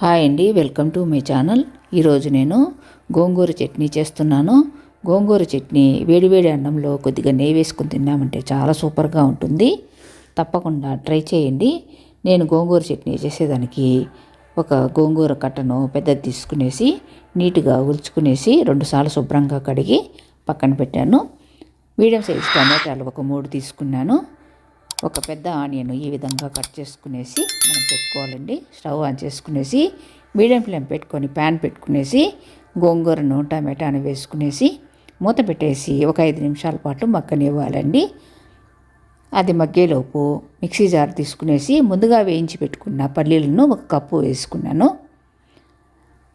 Hi అండి welcome to my channel. ఈరోజు నేను గోంగూర చట్నీ చేస్తున్నాను. గోంగూర చట్నీ వేడివేడి అన్నంలో కొద్దిగా నెయ్యి వేసుకుని తిన్నామంటే చాలా సూపర్గా ఉంటుంది. తప్పకుండా ట్రై చేయండి. నేను గోంగూర చట్నీ చేసేదానికి ఒక గోంగూర కట్టను పెద్దది తీసుకునేసి నీట్గా ఉల్చుకునేసి రెండుసార్లు శుభ్రంగా కడిగి పక్కన పెట్టాను. మీడియం సైజ్ టమాటాలు ఒక మూడు తీసుకున్నాను. ఒక పెద్ద ఆనియన్ ఈ విధంగా కట్ చేసుకునేసి మనం పెట్టుకోవాలండి. స్టవ్ ఆన్ చేసుకునేసి మీడియం ఫ్లేమ్ పెట్టుకొని ప్యాన్ పెట్టుకునేసి గోంగూరను టమాటాను వేసుకునేసి మూత పెట్టేసి ఒక ఐదు నిమిషాల పాటు మగ్గనివ్వాలండి. అది మగ్గేలోపు మిక్సీ జార్ తీసుకునేసి ముందుగా వేయించి పెట్టుకున్న పల్లీలను ఒక కప్పు వేసుకున్నాను.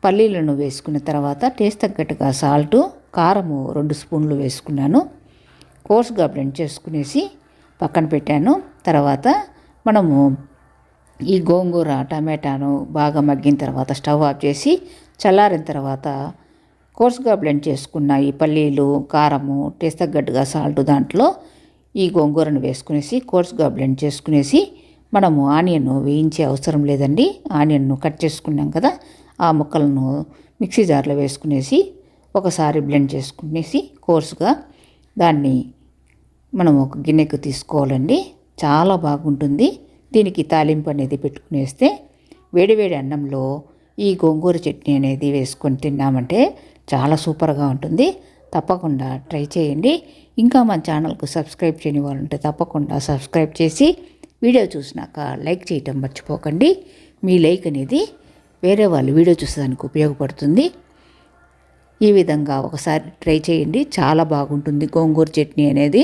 పల్లీలను వేసుకున్న తర్వాత టేస్ట్ తగ్గట్టుగా సాల్టు కారము రెండు స్పూన్లు వేసుకున్నాను. కోర్స్గా బ్లెండ్ చేసుకునేసి పక్కన పెట్టాను. తర్వాత మనము ఈ గోంగూర టమాటాను బాగా మగ్గిన తర్వాత స్టవ్ ఆఫ్ చేసి చల్లారిన తర్వాత కోర్సుగా బ్లెండ్ చేసుకున్న ఈ పల్లీలు కారము టేస్ట్ తగ్గట్టుగా సాల్ట్ దాంట్లో ఈ గోంగూరను వేసుకునేసి కోర్సుగా బ్లెండ్ చేసుకునేసి మనము ఆనియన్ వేయించే అవసరం లేదండి. ఆనియన్ను కట్ చేసుకున్నాం కదా ఆ ముక్కలను మిక్సీ జార్లో వేసుకునేసి ఒకసారి బ్లెండ్ చేసుకునేసి కోర్సుగా దాన్ని మనం ఒక గిన్నెకు తీసుకోవాలండి. చాలా బాగుంటుంది. దీనికి తాలింపు అనేది పెట్టుకునేస్తే వేడివేడి అన్నంలో ఈ గోంగూర చట్నీ అనేది వేసుకొని తిన్నామంటే చాలా సూపర్గా ఉంటుంది. తప్పకుండా ట్రై చేయండి. ఇంకా మన ఛానల్కు సబ్స్క్రైబ్ చేయని వాళ్ళు ఉంటే తప్పకుండా సబ్స్క్రైబ్ చేసి వీడియో చూసినాక లైక్ చేయటం మర్చిపోకండి. మీ లైక్ అనేది వేరే వాళ్ళు వీడియో చూసేదానికి ఉపయోగపడుతుంది. ఈ విధంగా ఒకసారి ట్రై చేయండి. చాలా బాగుంటుంది గోంగూర చట్నీ అనేది.